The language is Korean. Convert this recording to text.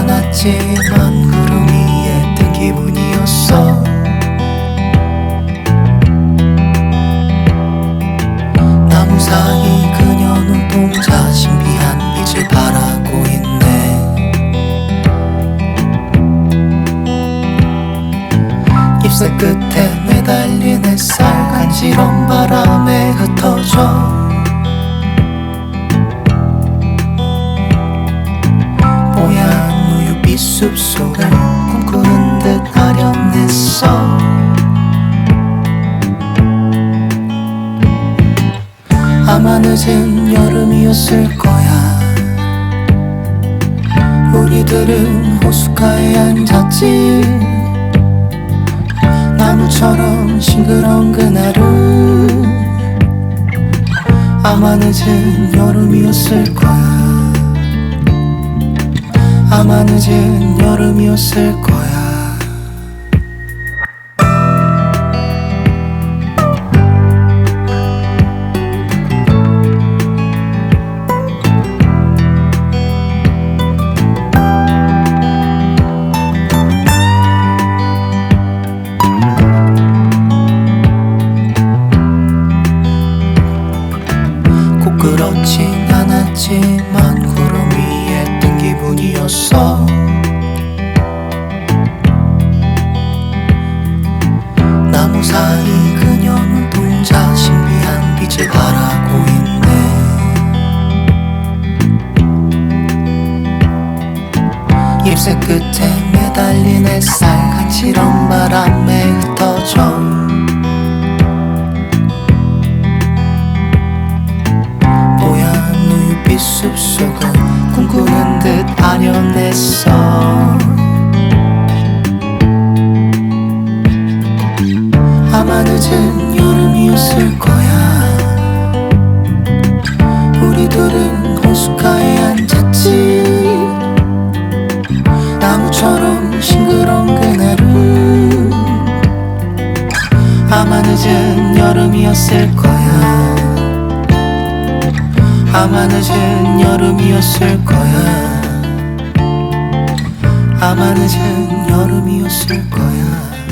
않았지만 구름 위에 뜬 기분이었어. 나무 사이 그녀 눈동자 신비한 빛을 바라고 있네. 잎새 끝에 매달린 햇살 간지러운 바람 숲속을 꿈꾸는 듯 아련했어. 아마 늦은 여름이었을 거야. 우리들은 호숫가에 앉았지. 나무처럼 싱그러운 그날은 아마 늦은 여름이었을 거야 아마 늦은 여름이었을 거야 기분이었어. 나무 사이 그녀 눈동자 신비한 빛을 바라고 있네. 잎새 끝에 매달린 햇살 간지러운 바람에 흩어져 듯 아련했어. 아마 늦은 여름이었을 거야. 우리들은 호숫가에 앉았지. 나무처럼 싱그러운 그날은 아마 늦은 여름이었을 거야. 아마 늦은 여름이었을 거야 아마 늦은 여름이었을 거야